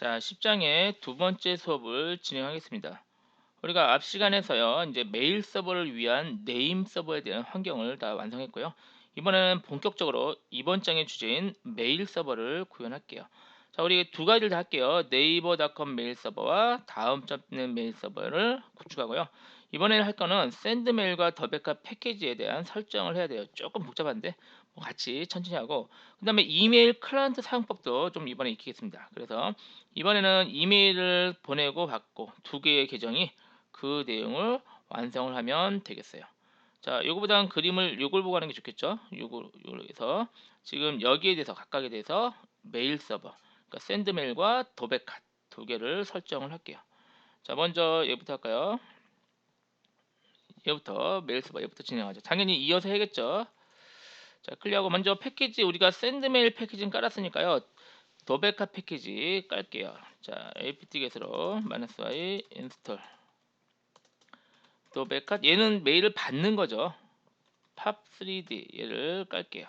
자, 10장의 두 번째 수업을 진행하겠습니다. 우리가 앞 시간에서요, 이제 메일 서버를 위한 네임 서버에 대한 환경을 다 완성했고요. 이번에는 본격적으로 이번 장의 주제인 메일 서버를 구현할게요. 자, 우리 두 가지를 다 할게요. 네이버닷컴 메일 서버와 다음 점는 메일 서버를 구축하고요. 이번에 할 거는 샌드메일과 더백화 패키지에 대한 설정을 해야 돼요. 조금 복잡한데 뭐 같이 천천히 하고 그 다음에 이메일 클라이언트 사용법도 좀 이번에 익히겠습니다. 그래서 이번에는 이메일을 보내고 받고 두 개의 계정이 그 내용을 완성을 하면 되겠어요. 자, 요거보다는 그림을 요걸 보고 하는 게 좋겠죠. 요걸 해서 지금 여기에 대해서 각각에 대해서 메일 서버, 그러니까 샌드 메일과 도백핫 두 개를 설정을 할게요. 자, 먼저 얘부터 할까요? 얘부터 메일 서버 얘부터 진행하죠. 당연히 이어서 해야겠죠. 자, 클리어하고 먼저 패키지 우리가 샌드메일 패키지는 깔았으니까요. 도백화 패키지 깔게요. 자, apt-get으로 -y 인스톨 도백화 얘는 메일을 받는 거죠. 팝3d 얘를 깔게요.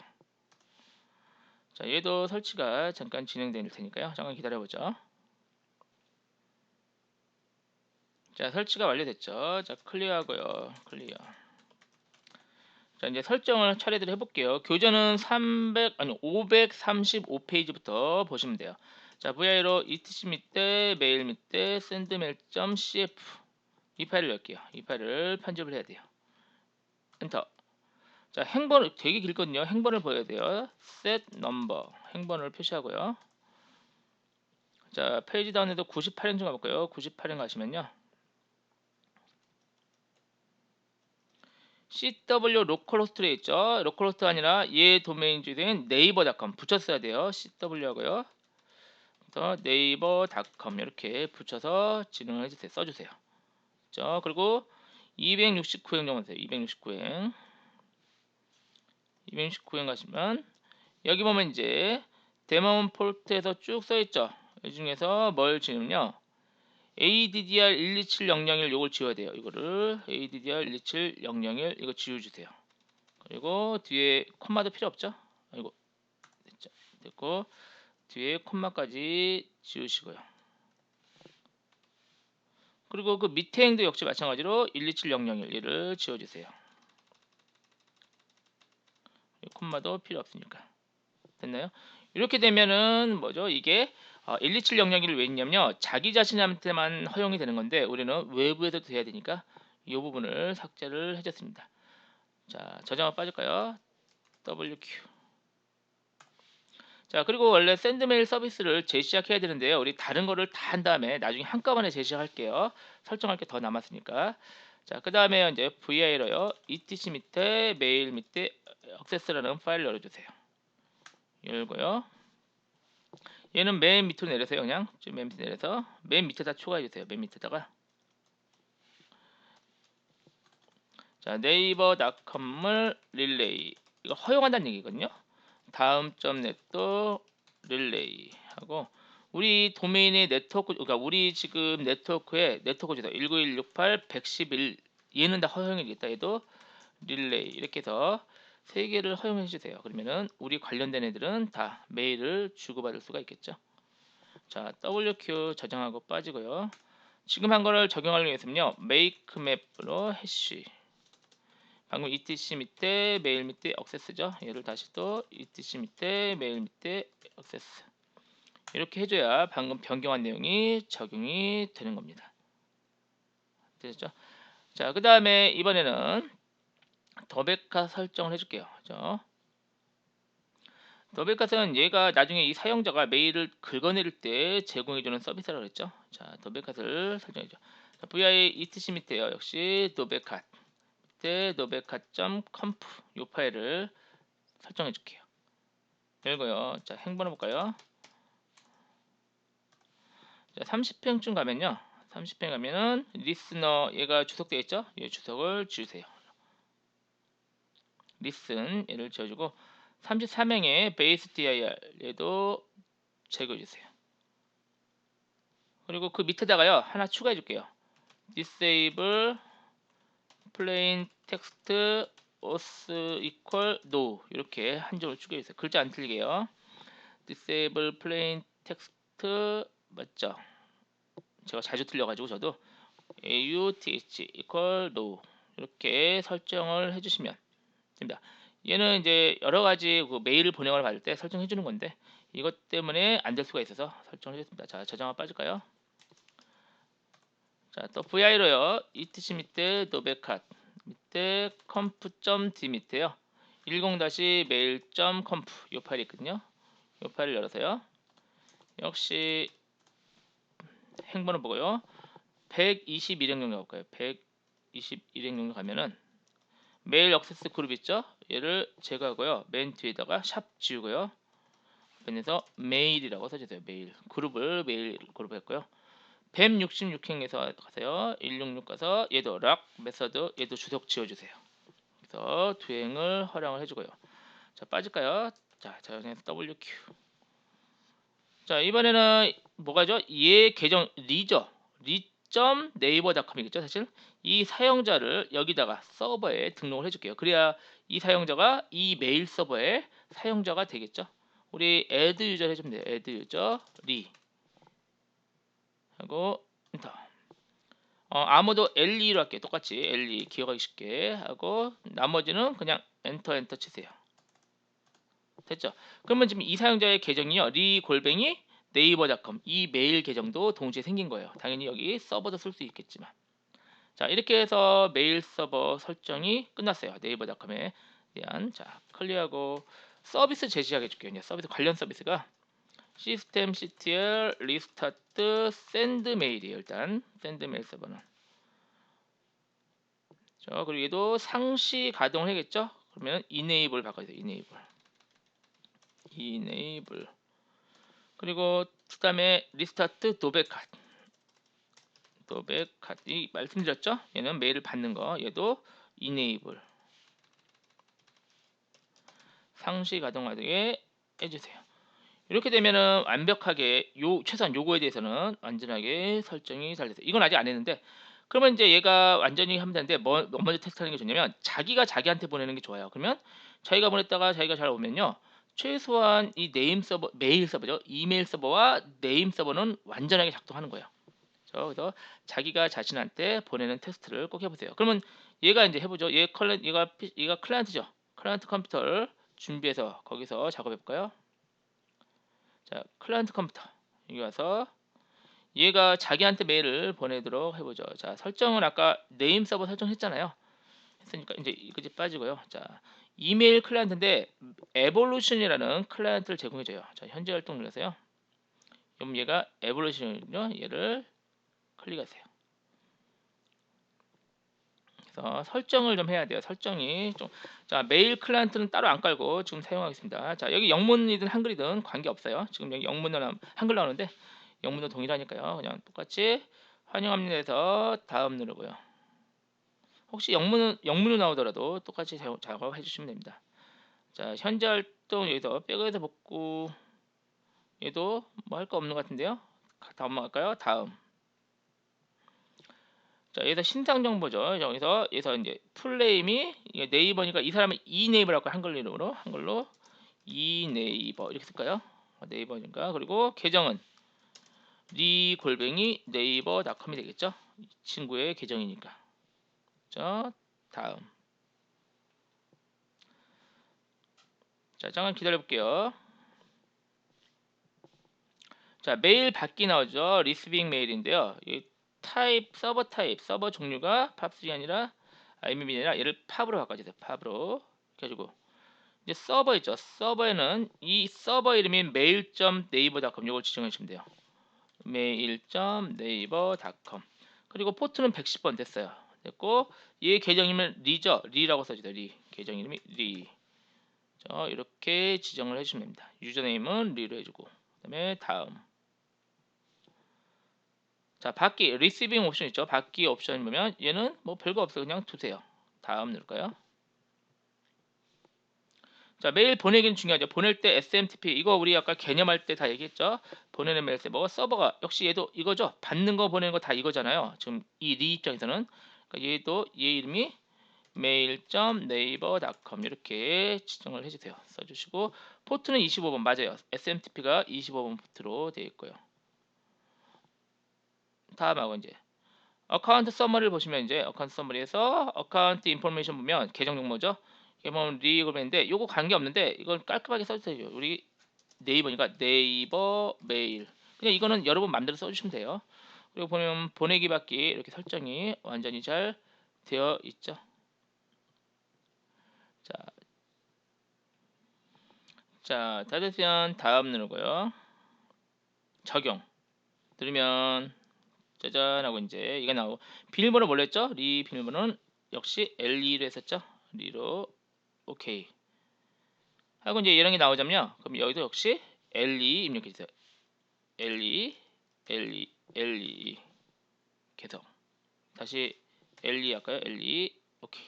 자, 얘도 설치가 잠깐 진행될 테니까요. 잠깐 기다려 보죠. 자, 설치가 완료됐죠. 자, 클리어하고요. 클리어. 자 이제 설정을 차례대로 해볼게요. 교전은 300 아니 535페이지부터 보시면 돼요. 자 VI로 etc 밑에 메일 밑에 sendmail.cf 이 파일을 열게요. 이 파일을 편집을 해야 돼요. 엔터. 자 행번 되게 길거든요. 행번을 보여야 돼요. set number 행번을 표시하고요. 자 페이지 다운에도 98행 좀 가볼까요? 98행 가시면요. CW 로컬호스트로 있죠. 로컬호스트 아니라 얘 도메인 주된 네이버닷컴 붙였어야 돼요. CW 하고요. 그래서 네이버닷컴 이렇게 붙여서 진행을 해주세요. 써주세요. 그죠? 그리고 269행 정하세요. 269행. 269행 가시면 여기 보면 이제 데몬 폴트에서 쭉 써있죠. 이 중에서 뭘 지금요? ADDR127001 요걸 지워야 돼요. 이거를 ADDR127001 이거 지워주세요. 그리고 뒤에 콤마도 필요 없죠? 이거 됐죠? 됐고 뒤에 콤마까지 지우시고요. 그리고 그 밑에 행도 역시 마찬가지로 127001을 지워주세요. 콤마도 필요 없으니까 됐나요? 이렇게 되면은 뭐죠? 이게 어, 127영역을 왜 있냐면요. 자기 자신한테만 허용이 되는 건데 우리는 외부에서도 돼야 되니까 이 부분을 삭제를 해줬습니다. 자, 저장을 빠질까요? WQ. 자, 그리고 원래 샌드메일 서비스를 재시작해야 되는데요. 우리 다른 거를 다 한 다음에 나중에 한꺼번에 재시할게요. 설정할 게 더 남았으니까. 자, 그 다음에 이제 VI로요. etc 밑에 메일 밑에 액세스라는 파일 열어주세요. 열고요. 얘는 맨 밑으로 내려서요 그냥 맨 밑에 내려서 맨 밑에다 추가해 주세요. 맨 밑에다가. 자 네이버닷컴을 릴레이. 이거 허용한다는 얘기거든요. 다음 점 넷도 릴레이 하고 우리 도메인의 네트워크 그러니까 우리 지금 네트워크에 네트워크 주소 19168 111 얘는 다 허용이겠다. 얘도 릴레이. 이렇게 해서 세 개를 허용해 주세요. 그러면은 우리 관련된 애들은 다 메일을 주고받을 수가 있겠죠. 자, WQ 저장하고 빠지고요. 지금 한 거를 적용하려고 했으면요. make map로 해시 방금 etc 밑에 메일 밑에 액세스죠. 얘를 다시 또 etc 밑에 메일 밑에 액세스 이렇게 해줘야 방금 변경한 내용이 적용이 되는 겁니다. 됐죠? 자, 그 다음에 이번에는 더백화 설정을 해줄게요. 그죠? 더백카스는 얘가 나중에 이 사용자가 메일을 긁어내릴 때 제공해주는 서비스라고 했죠. 자, 더백카스를 설정해줘. 자, vi etc 밑에요. 역시 더백카 밑에 더백카.conf 이 파일을 설정해줄게요. 열고요. 자, 행번을 볼까요? 자, 30평쯤 가면요. 30평 가면은 리스너 얘가 주석되어 있죠? 이 주석을 지우세요. Listen 얘를 지어주고 33행의 base dir 얘도 제거해 주세요. 그리고 그 밑에다가요 하나 추가해 줄게요. disable plain text os equal no 이렇게 한 점을 추가해 주세요. 글자 안 틀리게요. disable plain text 맞죠? 제가 자주 틀려가지고 저도 auth equal no 이렇게 설정을 해주시면 됩니다. 얘는 이제 여러 가지 그 메일을 보내거나 받을 때 설정해 주는 건데 이것 때문에 안 될 수가 있어서 설정을 했습니다. 자, 저장화 빠질까요? 자, 또 vi로요. etc 밑에 노베컷 밑에 conf.d 밑에요. 10-mail.conf 이 파일이 있거든요. 이 파일을 열어서요. 역시 행번호 보고요. 121행령에 가볼까요? 121행령 가면은 메일 액세스 그룹 있죠? 얘를 제거하고요. 맨 뒤에다가 샵 지우고요. 그래서 메일이라고 써주세요. 메일 그룹을 메일 그룹 했고요. 166행에서 가세요. 166 가서 얘도 락 메서드 얘도 주석 지워주세요. 그래서 두 행을 허용을 해주고요. 자 빠질까요? 자 자연에서 WQ 자 이번에는 뭐가죠? 얘 계정 리죠. 리 점 네이버닷컴이겠죠 사실 이 사용자를 여기다가 서버에 등록을 해줄게요. 그래야 이 사용자가 이 메일 서버에 사용자가 되겠죠. 우리 add 유저 해주면 돼요. add 유저 리 하고 엔터. 어, 아무도 L2로 할게요. 똑같이 L2 기억하기 쉽게 하고 나머지는 그냥 엔터 엔터 치세요. 됐죠? 그러면 지금 이 사용자의 계정이요. 리 골뱅이 네이버닷컴 이 메일 계정도 동시에 생긴 거예요. 당연히 여기 서버도 쓸 수 있겠지만 자 이렇게 해서 메일 서버 설정이 끝났어요. 네이버닷컴에 대한 자 클리어하고 서비스 제시하게 해줄게요. 이제 서비스 관련 서비스가 시스템 ctl 리스타트 샌드 메일이에요. 일단 샌드 메일 서버는 자 그리고 얘도 상시 가동을 해야겠죠? 그러면 enable 바꿔야 돼요. enable enable 그리고 그 다음에 리스타트 도백컷 도백컷 이 말씀드렸죠? 얘는 메일을 받는 거 얘도 enable 상시 가동하게 해주세요. 이렇게 되면은 완벽하게 요 최소한 요거에 대해서는 완전하게 설정이 잘 됐어요. 이건 아직 안 했는데 그러면 이제 얘가 완전히 하면 되는데 뭐, 뭐 먼저 테스트하는 게 좋냐면 자기가 자기한테 보내는 게 좋아요. 그러면 자기가 보냈다가 자기가 잘 오면요. 최소한 이 네임 서버 메일 서버죠. 이메일 서버와 네임 서버는 완전하게 작동하는 거예요. 그래서 자기가 자신한테 보내는 테스트를 꼭 해보세요. 그러면 얘가 이제 해보죠. 얘 클랜 얘가 얘가 클라이언트죠. 클라이언트 컴퓨터를 준비해서 거기서 작업해 볼까요? 자, 클라이언트 컴퓨터 여기 와서 얘가 자기한테 메일을 보내도록 해보죠. 자, 설정은 아까 네임 서버 설정했잖아요. 했으니까 이제 이거지 빠지고요. 자, 이메일 클라이언트인데 에볼루션이라는 클라이언트를 제공해 줘요. 자, 현재 활동 눌러서요. 그럼 얘가 에볼루션이요. 얘를 클릭하세요. 그래서 설정을 좀 해야 돼요. 설정이 좀 자 메일 클라이언트는 따로 안 깔고 지금 사용하겠습니다. 자 여기 영문이든 한글이든 관계 없어요. 지금 여기 영문으로 한글 나오는데 영문도 동일하니까요. 그냥 똑같이 환영합니다 해서 다음 누르고요. 혹시 영문 영문으로 나오더라도 똑같이 작업해 주시면 됩니다. 자 현재 활동 여기서 백에서 복구 얘도 뭐 할 거 없는 것 같은데요. 다음 넘어갈까요? 다음 자, 여기서 신상 정보죠. 여기서 여기서 이제 풀네임이 네이버니까 이 사람은 이 네이버라고 한글 이름으로 한글로 이 네이버 이렇게 쓸까요? 어, 네이버니까 그리고 계정은 리 골뱅이 네이버닷컴이 되겠죠. 이 친구의 계정이니까. 자, 다음. 자, 잠깐 기다려 볼게요. 자, 메일 받기 나오죠. 리스빙 메일인데요. 타입 서버 타입 서버 종류가 팝3이 아니라 IMM이 아니라 얘를 팝으로 바꿔주세요. 팝으로 해가지고 이제 서버 있죠. 서버에는 이 서버 이름이 mail.naver.com 이걸 지정해 주시면 돼요. mail.naver.com 그리고 포트는 110번 됐어요. 됐고 얘 계정이면 리죠. 리라고 써주세요. 리. 계정 이름이 리. 자 이렇게 지정을 해주시면 됩니다. 유저네임은 리로 해주고 그 다음에 다음. 자 받기 리시빙 옵션 있죠? 받기 옵션 보면 얘는 뭐 별거 없어요 그냥 두세요. 다음 누를까요? 자 메일 보내기는 중요하죠. 보낼 때 SMTP 이거 우리 아까 개념할 때 다 얘기했죠? 보내는 메일 서버 서버가 역시 얘도 이거죠? 받는 거 보내는 거 다 이거잖아요. 지금 이 리 입장에서는 그러니까 얘도 얘 이름이 mail.naver.com 이렇게 지정을 해주세요 써주시고 포트는 25번 맞아요 SMTP가 25번 포트로 되어 있고요 다음하고 이제 어카운트 서머리를 보시면 이제 어카운트 서머리에서 어카운트 인포메이션 보면 계정 정보죠. 이게 보면 리그인데 요거 관계 없는데 이건 깔끔하게 되죠. 우리 네이버니까 네이버 메일. 그냥 이거는 여러분 마음대로 써주시면 돼요. 그리고 보면 보내기 받기 이렇게 설정이 완전히 잘 되어 있죠. 자, 자, 다 됐으면 다음 누르고요. 적용. 누르면 짜잔 하고 이제 이게 나오고 비밀번호 했죠? 리 비밀번호는 역시 L2로 했었죠? 리로 오케이. 하고 이제 이런 게 나오자면요. 그럼 여기도 역시 L2 입력해 주세요. L2 L2 L2 계속 다시 L2 할까요? L2 오케이.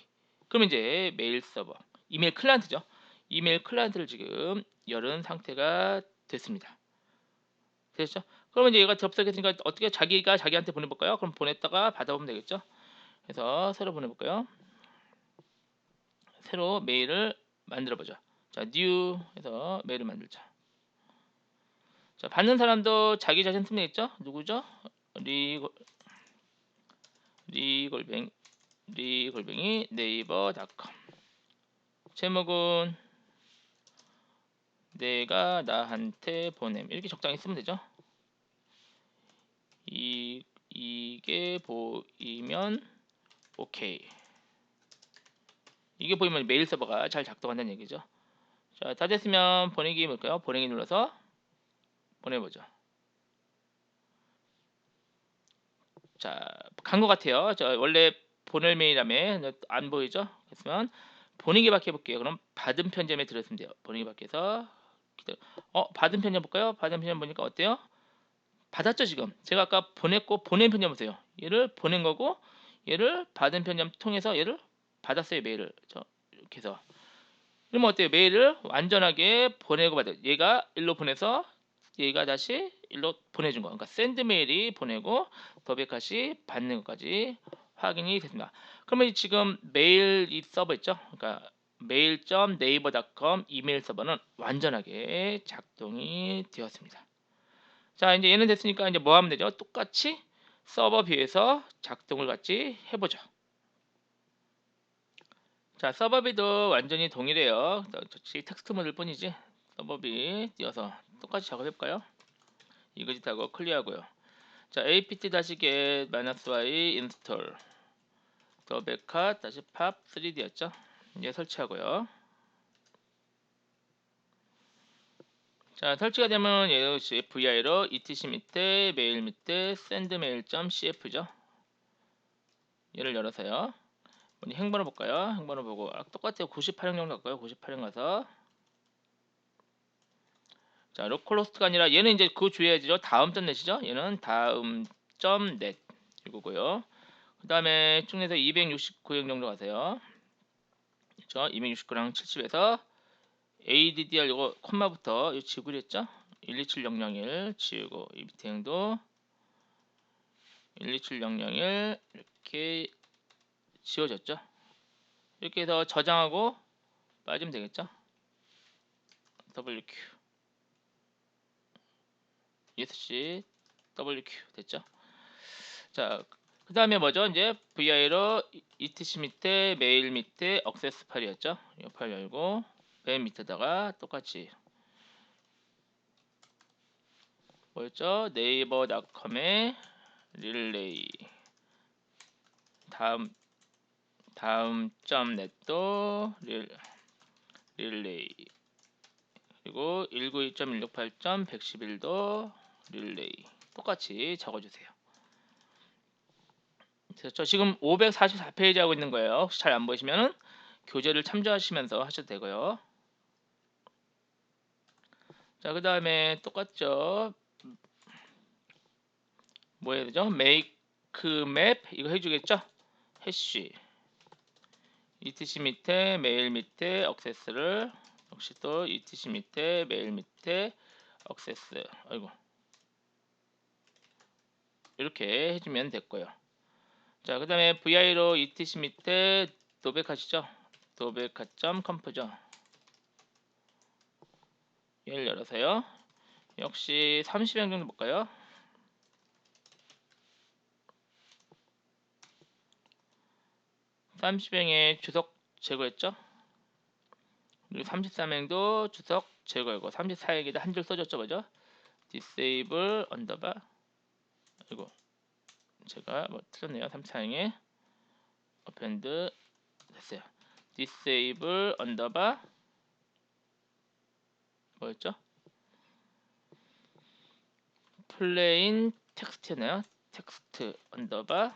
그럼 이제 메일 서버 이메일 클라이언트죠. 이메일 클라이언트를 지금 열은 상태가 됐습니다. 됐죠? 그러면 이제 얘가 접속했으니까 어떻게 자기가 자기한테 보내볼까요? 그럼 보냈다가 받아보면 되겠죠? 그래서 새로 보내볼까요? 새로 메일을 만들어보죠. 자, new 해서 메일을 만들자. 자, 받는 사람도 자기 자신 쓰면 되겠죠? 누구죠? 리골 리골뱅 리골뱅이 네이버닷컴 제목은 내가 나한테 보냄 이렇게 적당히 쓰면 되죠. 이 이게 보이면 오케이. 이게 보이면 메일 서버가 잘 작동한다는 얘기죠. 자, 다 됐으면 보내기 뭘까요? 보내기 눌러서 보내보죠. 자, 간 것 같아요. 저 원래 보낼 메일함에 안 보이죠? 그랬으면 보내기 받기 해볼게요. 그럼 받은 편점에 들었으면 돼요. 보내기 기다려. 어, 받은 편점 볼까요? 받은 편점 보니까 어때요? 받았죠 지금. 제가 아까 보냈고 보낸 편점 보세요. 얘를 보낸 거고 얘를 받은 편점 통해서 얘를 받았어요 메일을. 저 이렇게 해서. 그러면 어때요? 메일을 완전하게 보내고 받아. 얘가 일로 보내서 얘가 다시 일로 보내준 거. 그러니까 샌드 메일이 보내고 더백까지 받는 것까지 확인이 됐습니다. 그러면 지금 메일 이 서버 있죠? 그러니까 mail.naver.com 이메일 서버는 완전하게 작동이 되었습니다. 자, 이제 얘는 됐으니까 이제 뭐 하면 되죠? 똑같이 서버 뷰에서 작동을 같이 해보죠. 자, 서버 뷰도 완전히 동일해요. 텍스트 모드일 뿐이지. 서버 뷰 띄어서 똑같이 작업해볼까요? 이거짓 하고 클리어하고요. 자, apt-get -y install 더 백화 다시 팝 3D였죠. 이제 설치하고요. 자 설치가 되면 역시 VI로 etc 밑에 메일 밑에 sendmail.cf죠. 얘를 열어서요. 행번호 볼까요? 행번호 보고 아, 똑같아요. 98형 정도 갈까요? 98형 가서 자 로컬호스트가 아니라 얘는 이제 그 주의해야죠. 다음 점 넷이죠. 얘는 다음 점 넷 이거고요. 그 다음에 쭉 내서 269형 정도 가세요. 그렇죠? 269랑 70에서 ADDR 이거 콤마부터 이 지우기로 했죠? 127001 지우고 이 밑에 행도 127001 이렇게 지워졌죠? 이렇게 해서 저장하고 빠지면 되겠죠? WQ ESC WQ 됐죠? 자, 그 다음에 뭐죠? 이제 VI로 etc 밑에 메일 밑에 억세스 파일이었죠. 이 파일 열고 맨 밑에다가 똑같이 뭐였죠? 네이버닷컴의 릴레이 다음 다음 점 넷도 릴 릴레이 그리고 192.168.111도 릴레이 똑같이 적어주세요. 그렇죠. 지금 544페이지 하고 있는 거예요. 혹시 잘 안 보이시면은 교재를 참조하시면서 하셔도 되고요. 자, 그 다음에 똑같죠. 뭐 해야 되죠? make map 이거 해주겠죠? 해시 etc 밑에 메일 밑에 억세스를 역시 또 etc 밑에 메일 밑에 억세스 아이고 이렇게 해주면 됐고요. 자, 그 다음에 vi로 etc 밑에 도백하시죠. 도백하.컴프죠. 얘를 열어서요. 역시 30행 정도 볼까요? 삼십행에 주석 제거했죠. 그리고 33명도 주석 제거했고 34행에다 한 줄 써줬죠. 그죠? disable underbar 그리고 제가 뭐 틀렸네요. 34행에 append 됐어요. disable 언더바 뭐였죠? plain 텍스트였나요? 텍스트 언더바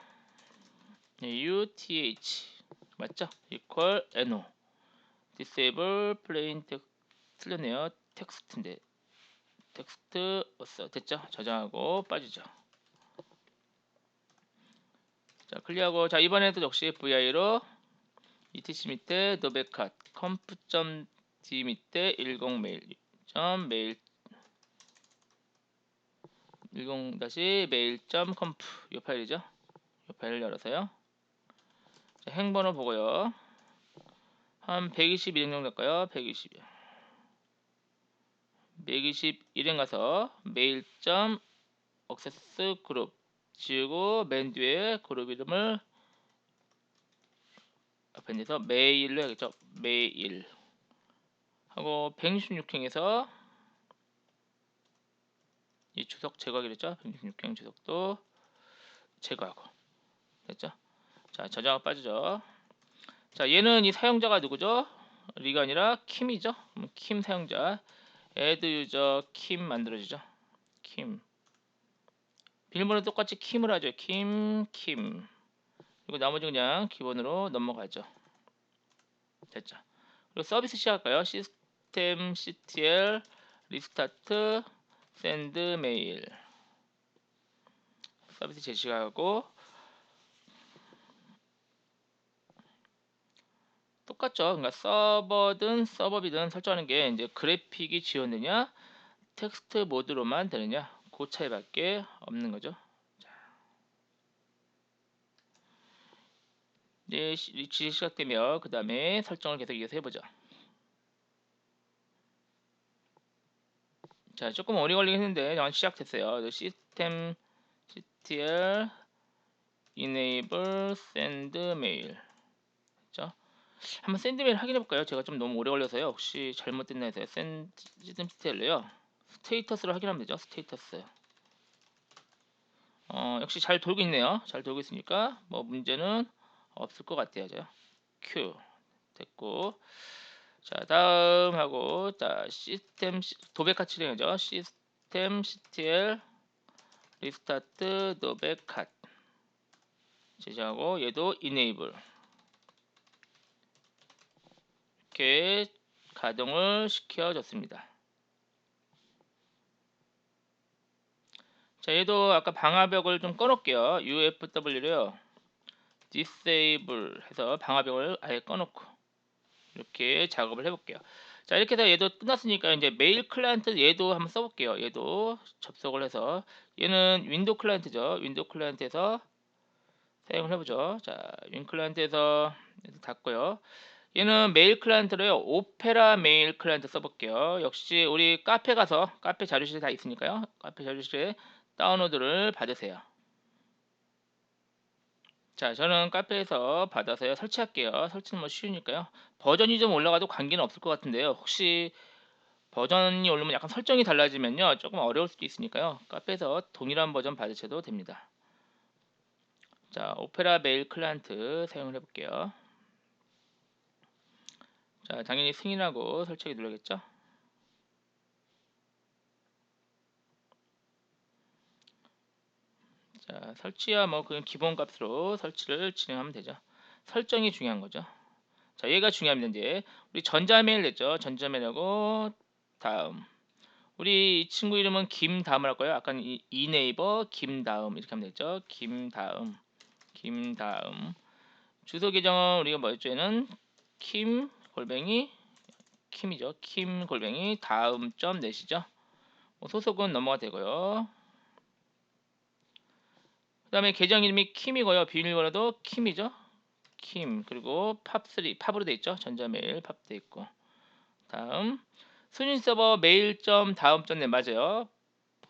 uth 맞죠? equal no disable plain 텍스트 틀렸네요. 텍스트인데 텍스트 어어 됐죠? 저장하고 빠지죠. 자 클리어하고 자 이번에도 역시 vi로 etc 밑에 노베컷 컴프.d 밑에 10 메일 점 메일 10 다시 컴프 이 파일이죠. 이 파일을 열어서요. 자, 행번호 보고요. 한 121행 정도 될까요? 120. 121행 가서 억세스 그룹 지우고 맨 뒤에 그룹 이름을 앞에서 메일로 해야겠죠. 메일 하고 166행에서 이 주석 제거하기로 했죠. 166행 주석도 제거하고 됐죠. 자 저장하고 빠지죠. 자 얘는 이 사용자가 누구죠? 리가 아니라 킴이죠. 킴 사용자 add user 킴 만들어지죠. 킴 비밀번호 똑같이 킴을 하죠. 킴, 킴. 그리고 나머지 그냥 기본으로 넘어가죠. 됐죠. 그리고 서비스 시작할까요? 시스템 ctl 리스타트 샌드 메일 서비스 제시하고 똑같죠. 그러니까 서버든 서버비든 설정하는 게 이제 그래픽이 지원되냐 텍스트 모드로만 되느냐 그 차이밖에 없는 거죠. 자. 이제 리치 시작되면 그 다음에 설정을 계속 이어서 해보죠. 자 조금 오래 걸리긴 했는데 전 시작됐어요. 시스템 ctl enable send mail 그죠? 한번 샌드 메일 확인해 볼까요? 제가 좀 너무 오래 걸려서요. 혹시 잘못됐나 해서요. 샌드 시스템 ctl로요. 스테이터스를 확인하면 되죠. 스테이터스. 어, 역시 잘 돌고 있네요. 잘 돌고 있으니까 뭐 문제는 없을 것 같아요. 저. Q 됐고 자 다음 하고 자 시스템 도백카 칠행이죠. 시스템 ctl 리스타트 도백카 제시하고 얘도 enable 이렇게 가동을 시켜줬습니다. 자, 얘도 아까 방화벽을 좀 꺼놓을게요. UFW로요. disable 해서 방화벽을 아예 꺼놓고 이렇게 작업을 해볼게요. 자, 이렇게 해서 얘도 끝났으니까 이제 메일 클라이언트 얘도 한번 써볼게요. 얘도 접속을 해서 얘는 윈도우 클라이언트죠. 윈도우 클라이언트에서 사용을 해보죠. 자, 윈 클라이언트에서 닫고요. 얘는 메일 클라이언트로요. 오페라 메일 클라이언트 써볼게요. 역시 우리 카페 가서 카페 자료실에 다 있으니까요. 카페 자료실에 다운로드를 받으세요. 자, 저는 카페에서 받아서요. 설치할게요. 설치는 뭐 쉬우니까요. 버전이 좀 올라가도 관계는 없을 것 같은데요. 혹시 버전이 오르면 약간 설정이 달라지면요. 조금 어려울 수도 있으니까요. 카페에서 동일한 버전 받으셔도 됩니다. 자, 오페라 메일 클라이언트 사용을 해볼게요. 자, 당연히 승인하고 설치하기 눌러겠죠. 자, 설치야 뭐 그냥 기본 값으로 설치를 진행하면 되죠. 설정이 중요한 거죠. 자, 얘가 중요합니다. 이제 우리 전자메일 냈죠. 전자메일하고 다음. 우리 이 친구 이름은 김다음을 할 거예요. 아까 이, 이 네이버 김다음 이렇게 하면 되죠. 김다음. 김다음. 주소 계정은 우리가 뭐였죠? 얘는 김 골뱅이 킴이죠. 킴 골뱅이 다음 점 넷이죠. 뭐 소속은 넘어가 되고요. 그 다음에 계정 이름이 킴이고요. 비밀번호도 킴이죠. 킴 그리고 팝3 팝으로 돼 있죠. 전자메일 팝 돼 있고 다음 순위 서버 메일 점 다음 점넷 맞아요.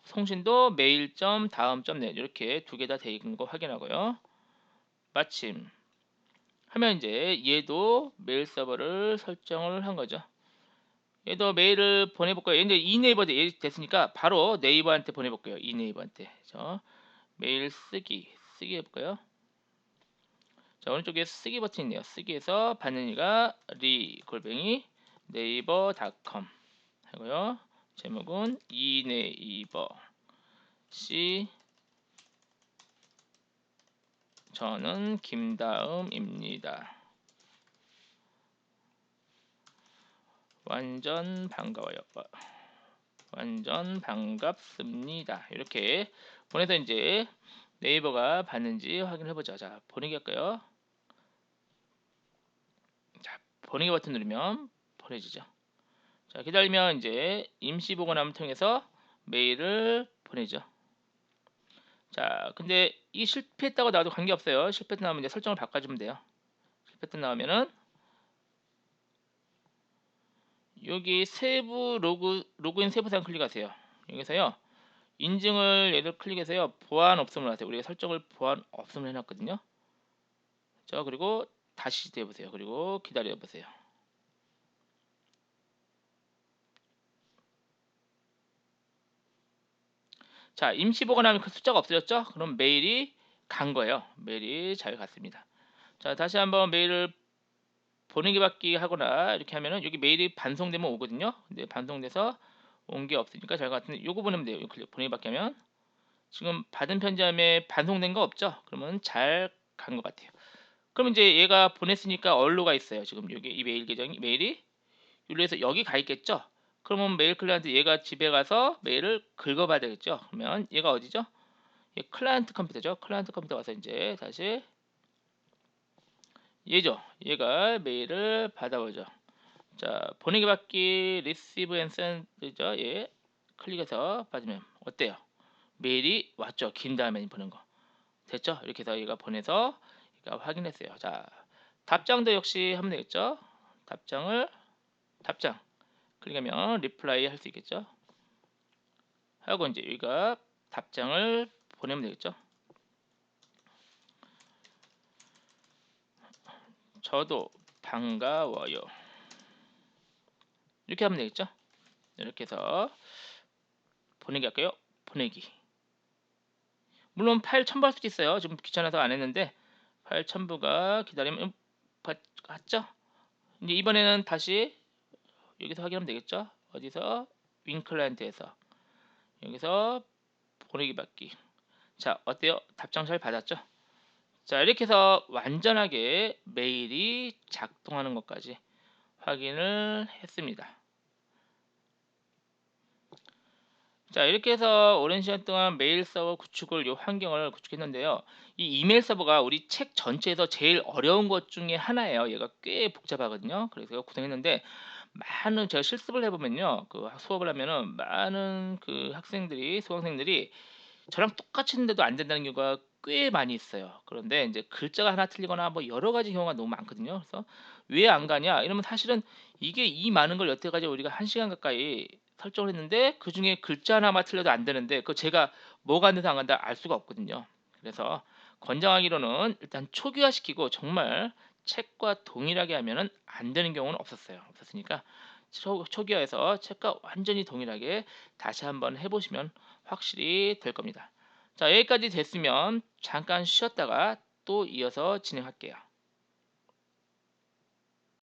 송신도 메일 점 다음 점넷 이렇게 두 개 다 돼 있는 거 확인하고요. 마침 하면 이제 얘도 메일 서버를 설정을 한 거죠. 얘도 메일을 보내볼까요? 이제 이 네이버 됐으니까 바로 네이버한테 보내볼게요. 이 네이버한테. 저 메일 쓰기 쓰기 해볼까요? 자 오른쪽에 쓰기 버튼 있네요. 쓰기에서 받는 이가 리 골뱅이 네이버닷컴 하고요. 제목은 이 네이버 씨 저는 김다음입니다. 완전 반가워요. 완전 반갑습니다. 이렇게 보내서 이제 네이버가 받는지 확인해 보자. 자, 보내기 할까요? 자, 보내기 버튼 누르면 보내지죠. 자, 기다리면 이제 임시 보관함을 통해서 메일을 보내죠. 자, 근데 이 실패했다고 나와도 관계없어요. 실패했다 나오면 이제 설정을 바꿔주면 돼요. 실패했다 나오면은 여기 세부 로그 로그인 세부 사항 클릭하세요. 여기서요. 인증을 얘를 클릭해서요. 보안 없음을 하세요. 우리가 설정을 보안 없음을 해놨거든요. 자, 그리고 다시 대보세요. 그리고 기다려 보세요. 자, 임시 보관하면 그 숫자가 없어졌죠? 그럼 메일이 간 거예요. 메일이 잘 갔습니다. 자, 다시 한번 메일을 보내기 받기 하거나 이렇게 하면은 여기 메일이 반송되면 오거든요. 근데 반송돼서 온 게 없으니까 잘 같은데 요거 보내면 돼요. 보내기 받기 하면 지금 받은 편지함에 반송된 거 없죠? 그러면 잘 간 것 같아요. 그럼 이제 얘가 보냈으니까 얼로 가 있어요. 지금 여기 이 메일 계정이 메일이 여기서 여기 가 있겠죠? 그러면 메일 클라이언트 얘가 집에 가서 메일을 긁어봐야 되겠죠. 그러면 얘가 어디죠? 얘 클라이언트 컴퓨터죠. 클라이언트 컴퓨터 와서 이제 다시 얘죠. 얘가 메일을 받아보죠. 자, 보내기 받기 receive and send죠. 얘 클릭해서 받으면 어때요? 메일이 왔죠. 긴 다음에 보낸 거. 됐죠? 이렇게 해서 얘가 보내서 얘가 확인했어요. 자, 답장도 역시 하면 되겠죠? 답장을 답장 클릭하면 리플라이 할 수 있겠죠. 하고 이제 여기가 답장을 보내면 되겠죠. 저도 반가워요. 이렇게 하면 되겠죠. 이렇게 해서 보내기 할까요? 보내기. 물론 파일 첨부할 수도 있어요. 지금 귀찮아서 안 했는데 파일 첨부가 기다리면 갔죠? 이제 이번에는 다시 여기서 확인하면 되겠죠? 어디서? 윙클라이언트에서 여기서 보내기 받기 자 어때요? 답장 잘 받았죠? 자 이렇게 해서 완전하게 메일이 작동하는 것까지 확인을 했습니다. 자 이렇게 해서 오랜 시간 동안 메일 서버 구축을 이 환경을 구축했는데요. 이 이메일 서버가 우리 책 전체에서 제일 어려운 것 중에 하나예요. 얘가 꽤 복잡하거든요. 그래서 고생했는데 많은 제가 실습을 해보면요, 그 수업을 하면은 많은 그 학생들이 수강생들이 저랑 똑같이 했는데도 안 된다는 경우가 꽤 많이 있어요. 그런데 이제 글자가 하나 틀리거나 뭐 여러 가지 경우가 너무 많거든요. 그래서 왜 안 가냐? 이러면 사실은 이게 이 많은 걸 여태까지 우리가 한 시간 가까이 설정을 했는데 그 중에 글자 하나만 틀려도 안 되는데 그 제가 뭐가 안 돼서 안 간다 알 수가 없거든요. 그래서 권장하기로는 일단 초기화시키고 정말 책과 동일하게 하면은 안 되는 경우는 없었어요. 없었으니까 초, 초기화해서 책과 완전히 동일하게 다시 한번 해보시면 확실히 될 겁니다. 자 여기까지 됐으면 잠깐 쉬었다가 또 이어서 진행할게요.